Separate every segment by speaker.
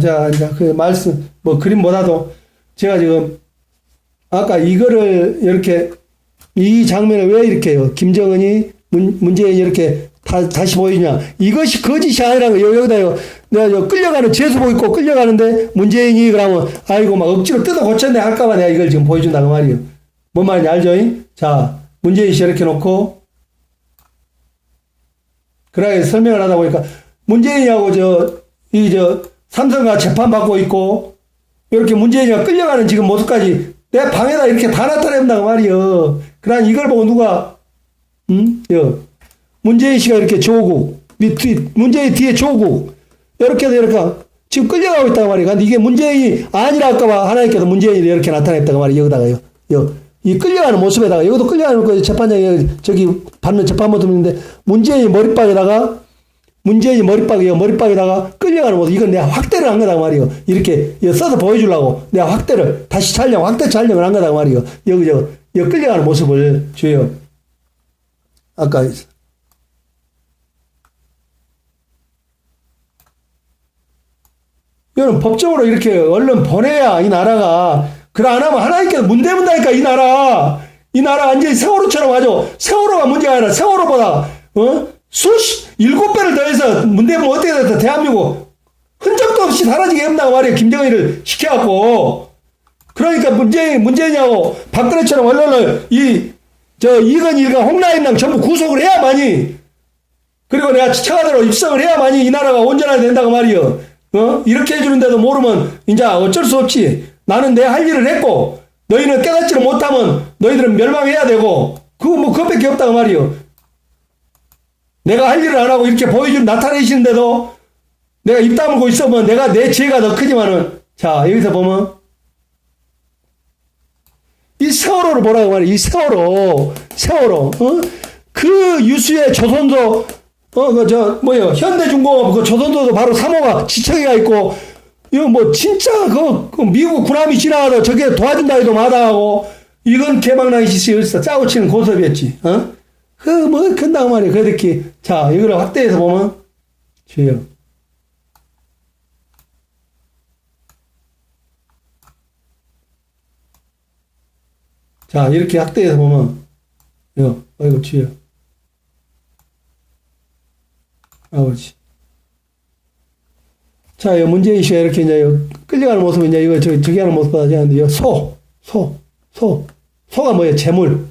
Speaker 1: 자, 이제 그 말씀, 뭐 그림보다도 제가 지금 아까 이거를 이렇게 이 장면을 왜 이렇게요? 김정은이 문, 문재인이 이렇게 다, 다시 보이냐? 이것이 거짓이 아니라는 거 여기다 요. 내가 저 끌려가는 재수복 입고 끌려가는데 문재인이 그러면 아이고 막 억지로 뜯어 고쳤네 할까봐 내가 이걸 지금 보여준다 그 말이에요. 뭔 말인지 알죠? 자, 문재인 씨 이렇게 놓고 그래 설명을 하다 보니까 문재인하고 저 이 저 삼성과 재판 받고 있고 이렇게 문재인이가 끌려가는 지금 모습까지 내 방에다 이렇게 다 나타낸다고 말이요. 그러나 이걸 보고 누가 음? 여 문재인 씨가 이렇게 조국 밑 뒤, 문재인 뒤에 조국 이렇게 이렇게 지금 끌려가고 있다고 말이에요. 근데 이게 문재인이 아니라 할까봐 하나님께서 문재인이 이렇게 나타냈다고 말이에요. 여기다가요. 여. 이 끌려가는 모습에다가 여기도 끌려가는 거 재판장에 저기 받는 재판 모습인데 문재인이 머리박에다가 문재인이 머리박이요. 머리박에다가 끌려가는 모습. 이건 내가 확대를 한 거다 그 말이요. 이렇게 써서 보여주려고 내가 확대를 다시 촬영 확대 촬영을 한 거다 그 말이요. 여기 저 여기 끌려가는 모습을 줘요. 아까 이거는 법적으로 이렇게 얼른 보내야 이 나라가 그래 안 하면 하나님께서 문대문다니까 이 나라. 이 나라 완전히 세월호처럼 아주 세월호가 문제가 아니라 세월호보다 어 수십 일곱 배를 더해서 문대면 어떻게 됐다 대한민국 흔적도 없이 사라지게 한다고 말이에요 김정일을 시켜갖고 그러니까 문재인 문재인하고 박근혜처럼 언론을 이 저 이건일과 홍라인랑 전부 구속을 해야만이 그리고 내가 청와대로 입성을 해야만이 이 나라가 온전하게 된다고 말이요. 어? 이렇게 해주는데도 모르면 이제 어쩔 수 없지. 나는 내 할 일을 했고 너희는 깨닫지를 못하면 너희들은 멸망해야 되고 그거 뭐 그것밖에 없다고 말이요. 내가 할 일을 안 하고 이렇게 보여주는 나타내시는데도 내가 입 다물고 있으면 내가 내 죄가 더 크지만은 자 여기서 보면 이 세월호를 보라고 말이야. 이 세월호, 세월호, 어? 그 유수의 조선소, 어, 그, 저, 뭐요, 현대중공업, 그 조선소도 바로 3호가 지청이가 있고, 이거 뭐, 진짜, 그, 그 미국 군함이 지나가도 저게 도와준다 해도 마다하고, 이건 개망나기 짓이 어디서 짜고 치는 고섭이었지, 어? 그, 뭐, 큰다고 말이야. 그렇게. 자, 이거를 확대해서 보면, 주요. 자, 이렇게 확대해서 보면, 요, 어이구, 주여. 아버지. 자, 요 문재인 씨가 이렇게 이제 요 끌려가는 모습, 이제 이거 저, 저기 하는 모습 하는데, 요 소, 소, 소. 소가 뭐예요? 재물.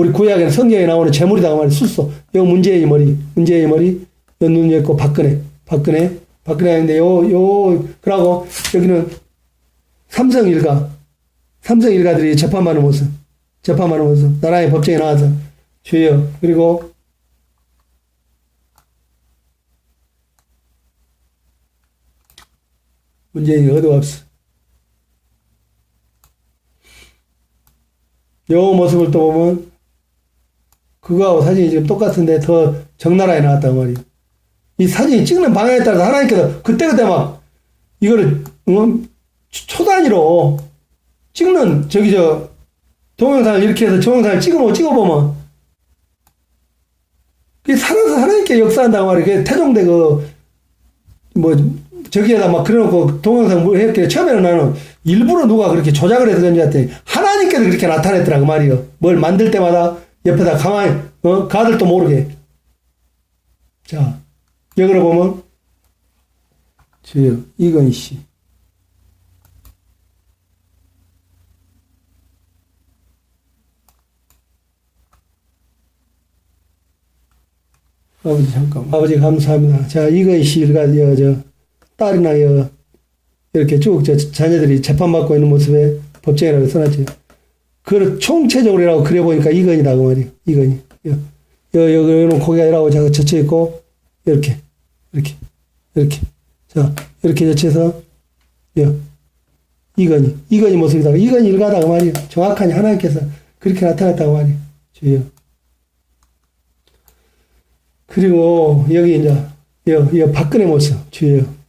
Speaker 1: 우리 구약에는 성경에 나오는 재물이다 말이야. 수소. 요 문재인이 머리, 문재인이 머리, 요 눈이 있고 박근혜, 박근혜, 박근혜 하는데 요, 요, 그러고 여기는 삼성 일가, 삼성 일가들이 재판받는 모습. 재판하는 모습, 나라의 법정에 나와서 주여 그리고 문재인이 어디 없어. 요 모습을 또 보면 그거하고 사진이 지금 똑같은데 더 적나라하게 나왔단 말이에요. 이 사진이 찍는 방향에 따라서 하나님께서 그때그때 막 이거를 음, 초 단위로 찍는 저기 저 동영상을 이렇게 해서 동영상을 찍어보면, 찍어보면, 그게 살아서 하나님께 역사한다고 말이에요. 태종대 그, 뭐, 저기에다 막 그려놓고 동영상 뭐 했길래 처음에는 나는 일부러 누가 그렇게 조작을 해서 그런지 했더니 하나님께서 그렇게 나타냈더라, 그 말이요. 뭘 만들 때마다 옆에다 가만히, 어, 가들도 모르게. 자, 여기를 보면, 주여, 이건희 씨. 아버지 잠깐 아버지 감사합니다. 자 시일가 여, 저 딸이나 여 이렇게 쭉 저 자녀들이 재판 받고 있는 모습에 법정이라고 써놨죠. 그걸 총체적으로라고 그려보니까 이건이다 그 말이에요. 이건이 여, 여 여기는 고개가 이라고 자 젖혀 있고 이렇게 이렇게 이렇게 자 이렇게 젖혀서 여 이건이 이건이 모습이다. 이건이 일가다 그 말이에요. 정확하니 하나님께서 그렇게 나타났다고 말이에요. 주여. 그리고 여기 이제 여, 여 박근혜 모습 주예요.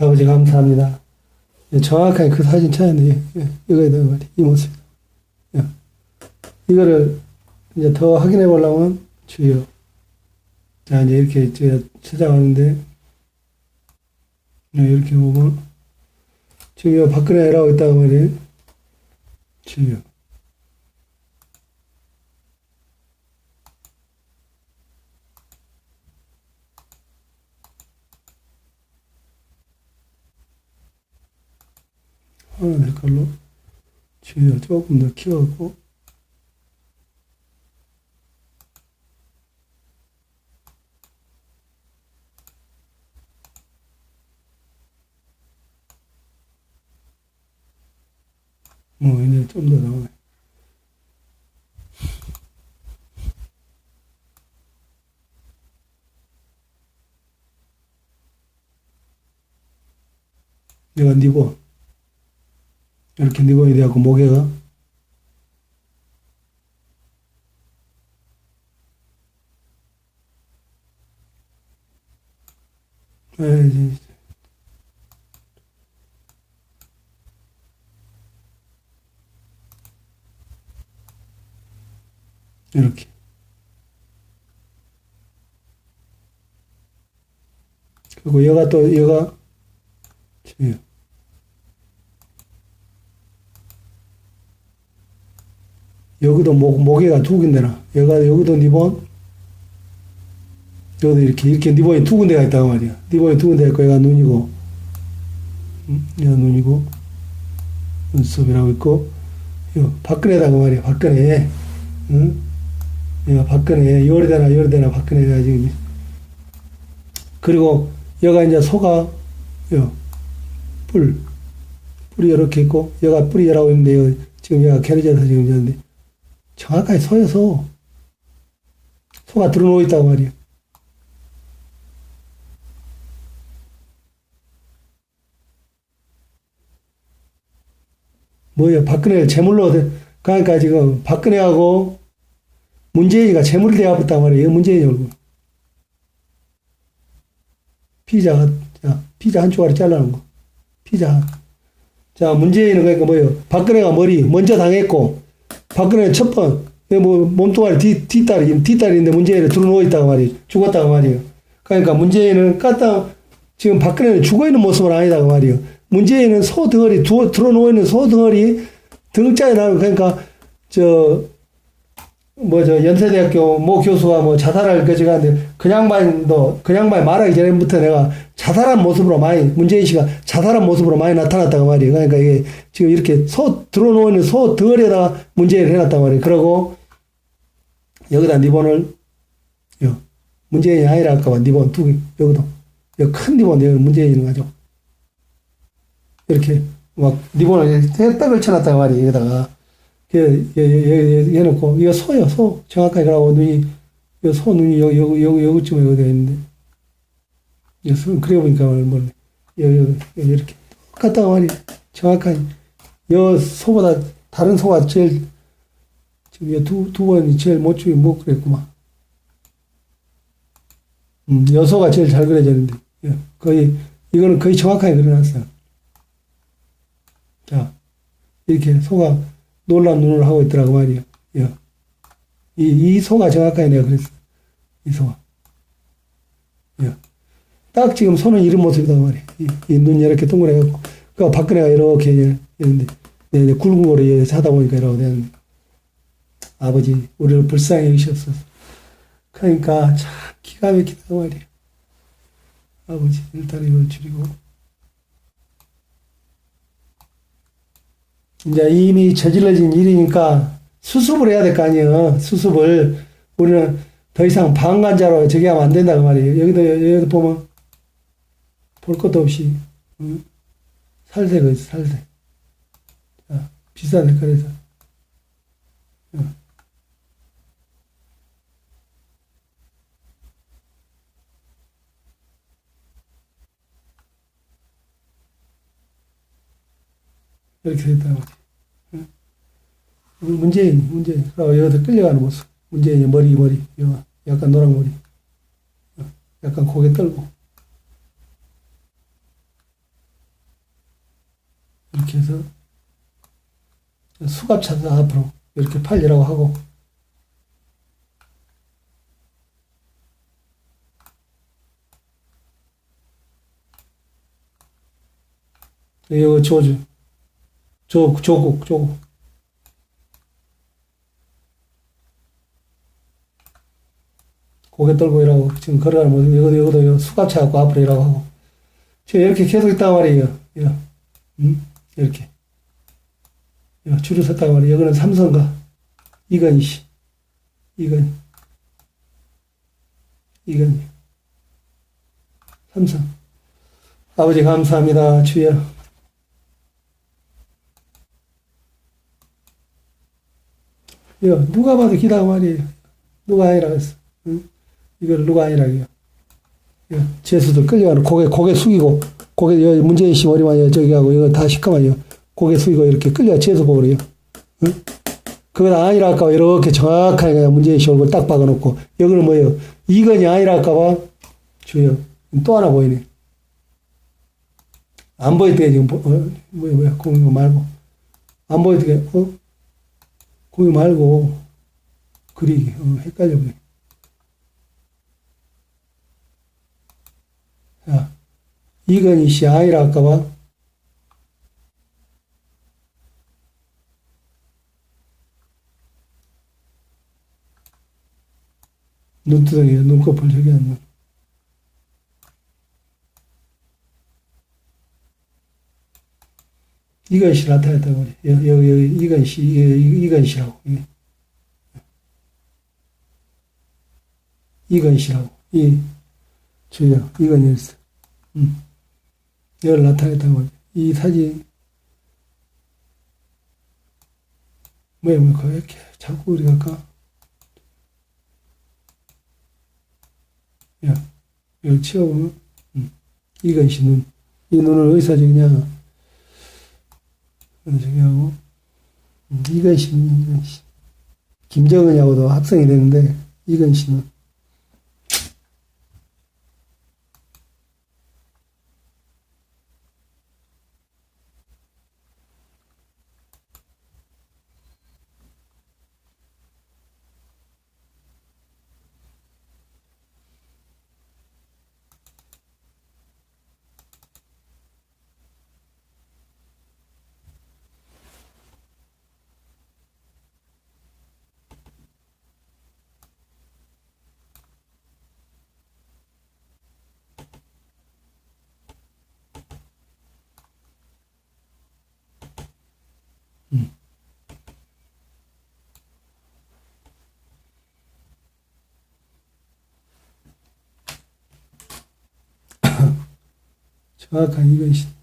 Speaker 1: 아버지 감사합니다. 예, 정확하게 그 사진 찾았는데 예, 이거에 대한 말이 이 모습. 예. 이거를 이제 더 확인해 보려면 주여. 자 이제 이렇게 제가 찾아가는데 예, 이렇게 보면 주여 박근혜라고 있다고 말이에요. 주여. 색깔로 주여 조금 더 키워갖고 뭐 이제 좀 더 나오네. 내가 니고 이렇게 니고이 돼갖고 목에가 에이, 이렇게. 그리고 얘가 또 얘가 저기 여기도 목, 목에가 두 군데나. 얘가 여기도 니본, 여기도 이렇게, 이렇게 니본이 두 군데가 있단 말이야. 니본이 두 군데가 있고, 얘가 눈이고, 음, 얘가 눈이고, 눈썹이라고 있고, 요, 박근혜다, 그 말이야. 박근혜. 응? 얘가 박근혜. 열대나, 열대나, 박근혜가 지금. 그리고, 얘가 이제 소가, 요, 뿔. 뿔이 이렇게 있고, 얘가 뿔이라고 있는데, 요, 지금 얘가 게르져서 지금 이런데, 정확하게 서여서 소가 들어놓고 있다고 말이야. 뭐야, 박근혜를 제물로, 대- 그러니까 지금 박근혜하고 문재인이가 제물이 되어버렸단 말이에요. 이거 문재인이 얼굴. 피자, 자, 피자 한 조각을 잘라놓은 거. 피자. 자, 문재인은 그러니까 뭐예요? 박근혜가 머리 먼저 당했고, 박근혜 첫 번, 뭐, 몸뚱아리 뒤, 뒷다리, 뒷다리인데 문재인은 들어 누워 있다고 말이에요. 죽었다고 말이에요. 그러니까 문재인은 까딱, 지금 박근혜는 죽어 있는 모습은 아니다고 말이에요. 문재인은 소 덩어리, 두, 들어 누워 있는 소 덩어리 등자에 나면 그러니까, 저, 뭐, 저, 연세대학교 모 교수가 뭐 자살할 거지가 하는데, 그냥만도, 그냥만 말하기 전에부터 내가 자살한 모습으로 많이, 문재인 씨가 자살한 모습으로 많이 나타났다고 말이에요. 그러니까 이게 지금 이렇게 소, 들어놓은 소 덩어리에다가 문재인을 해놨단 말이에요. 그러고, 여기다 리본을, 요, 문재인이 아니라 할까봐 리본 두 개, 여기도. 여기 큰 리본, 여기 문재인을 가지고. 이렇게 막 리본을 떡을 쳐놨단 말이에요. 여기다가. 얘, 얘, 얘, 얘, 얘 놓고, 이거 소요, 소. 정확하게 그러고 눈이, 이 소 눈이 여기, 여기, 여기, 여기쯤에 여기 되어 있는데. 이 소, 그래 보니까. 여기, 여기, 여기 이렇게. 똑같다고 말이에요. 정확하게. 여 소보다 다른 소가 제일, 지금 두, 두 번이 제일 못 죽이 못 그랬구만. 음, 여소가 제일 잘 그려졌는데. 예, 거의, 이거는 거의 정확하게 그려놨어요. 자, 이렇게 소가 놀란 눈을 하고 있더라고 말이에요. 예. 이, 이 소가 정확하게 내가 그랬어. 이 소가. 예. 딱 지금 소는 이런 모습이다 말이에요. 이, 이 눈이 이렇게 동그래갖고. 그 박근혜가 이렇게 이런데, 네, 네, 굵은 거로 이렇게 하다 보니까 이러고 되는 아버지, 우리를 불쌍히 여기셨어서. 그러니까 참 기가 막히다 말이에요. 아버지, 일단 이걸 줄이고. 이제 이미 저질러진 일이니까 수습을 해야 될 거 아니에요. 수습을. 우리는 더 이상 방관자로 저기 하면 안 된다고 말이에요. 여기도, 여기도 보면 볼 것도 없이, 응? 있어, 살새. 자, 비싸네, 그래서. 응. 이렇게 됐다는 거지. 응? 문재인, 문재인. 그리고 여기서 끌려가는 모습. 문재인이 머리, 머리. 약간 노란 머리. 어, 약간 고개 떨고. 이렇게 해서 수갑 차서 앞으로 이렇게 팔리라고 하고. 이거 조주. 조, 조국, 조국. 고개 떨고 이라고 지금 걸어가는 모습, 이것도, 이것도 이거 수갑 차 갖고 앞으로 이라고 하고. 지금 이렇게 계속 있단 말이에요. 이거. 음? 이렇게. 이거 줄을 섰단 말이에요. 이거는 삼성가. 이건희 씨. 이건희. 이건희. 삼성. 아버지 감사합니다. 주여. 이거 누가 봐도 기다가 말이에요. 누가 아니라 했어. 응? 이걸 누가 아니라고요. 이거 재수도 끌려가는 고개 고개 숙이고 고개 문재인 씨 머리만 여- 저기 하고 이거 다 시커먼요. 고개 숙이고 이렇게 끌려 재수 보고 그래요. 응? 그건 아니라 할까봐 이렇게 정확하게 그냥 문재인 씨 얼굴 딱 박아놓고 여기는 뭐예요? 이건이 아니라 할까봐 주여 또 하나 보이네. 안때 지금 보, 어, 뭐야 뭐야 공유 말고 안때 어? 공유 말고 그리기 어, 헷갈려 버려. 자 이건희 씨 아니라 할까봐 눈두덩이에 눈꺼풀 저기 안 눈. 이건 씨 나타났단 말이야. 여기, 여기, 여기 이건 씨, 이게, 이- 주여, 이건 였어. 음. 여기 말이야. 이 사진, 뭐야, 뭐야, 왜 이렇게 자꾸 우리가 까? 야, 이걸 치워보면, 음. 이건 씨 눈. 이 눈을 어디서 저 기냐. 저기 하고, 음, 이건씨는 이건씨. 김정은하고도 합성이 되는데, 이건씨는. 정확한 이건씨.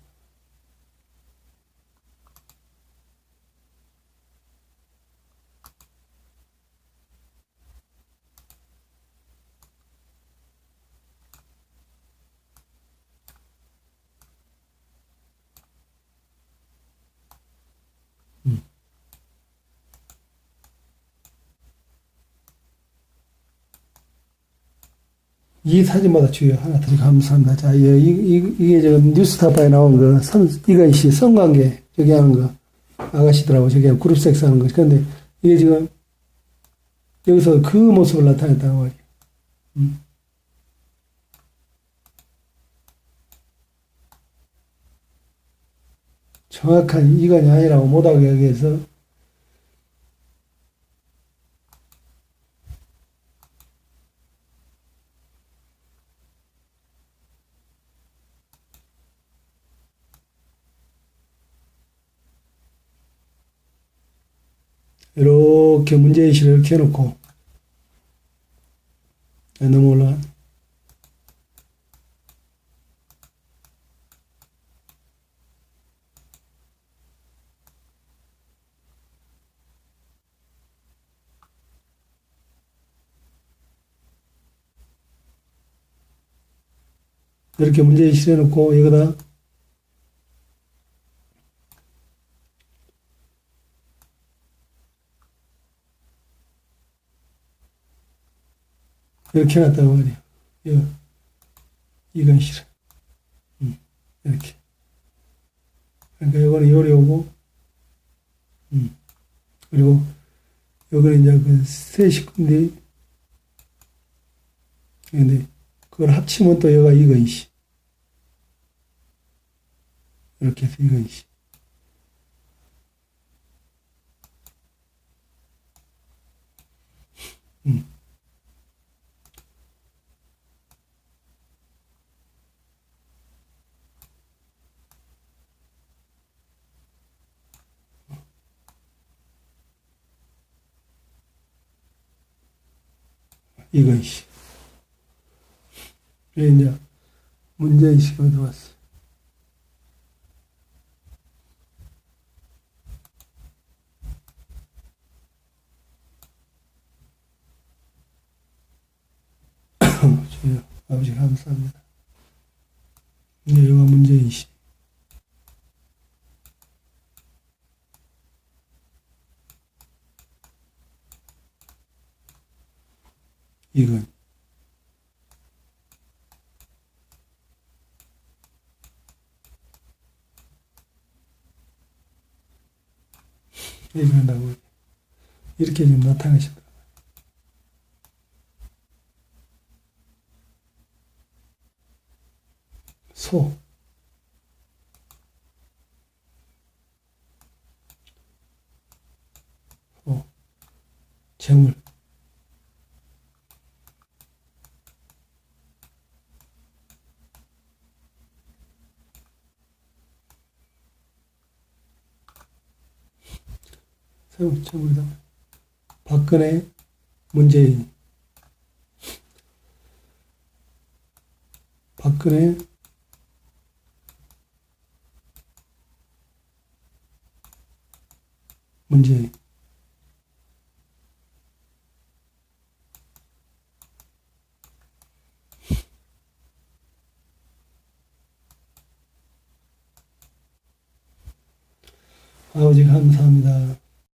Speaker 1: 이 사진마다 주요 하나 드리고 감사합니다. 자, 이, 이, 이게 지금 뉴스타파에 나온 그 선, 이건 씨 성관계 저기 하는 거 아가씨들하고 저기 그룹 섹스 하는 거. 그런데 이게 지금 여기서 그 모습을 나타냈다는 말이에요. 음. 정확한 이건이 아니라고 못하게 하기 위해서 이렇게 문제인식을 이렇게 해놓고 올라가. 이렇게 문제 실어놓고 여기다 이렇게 해놨다고 말이야. 이거, 이건 싫어. 음, 이렇게. 그러니까 이거는 요리 오고, 음, 그리고 요거는 이제 그세 식구인데, 근데 그걸 합치면 또 여가 이건 씨. 이렇게 해서 이건 씨. 음. 이제 문제의식으로 들어왔어. 주여, 아버지 감사합니다. 네, 이거 문제의식. 이건 이런다고? 이렇게 좀 나타나시더라고요. 소 소, 재물 재물이다. 박근혜, 문재인. 박근혜, 문재인. 아버지 감사합니다.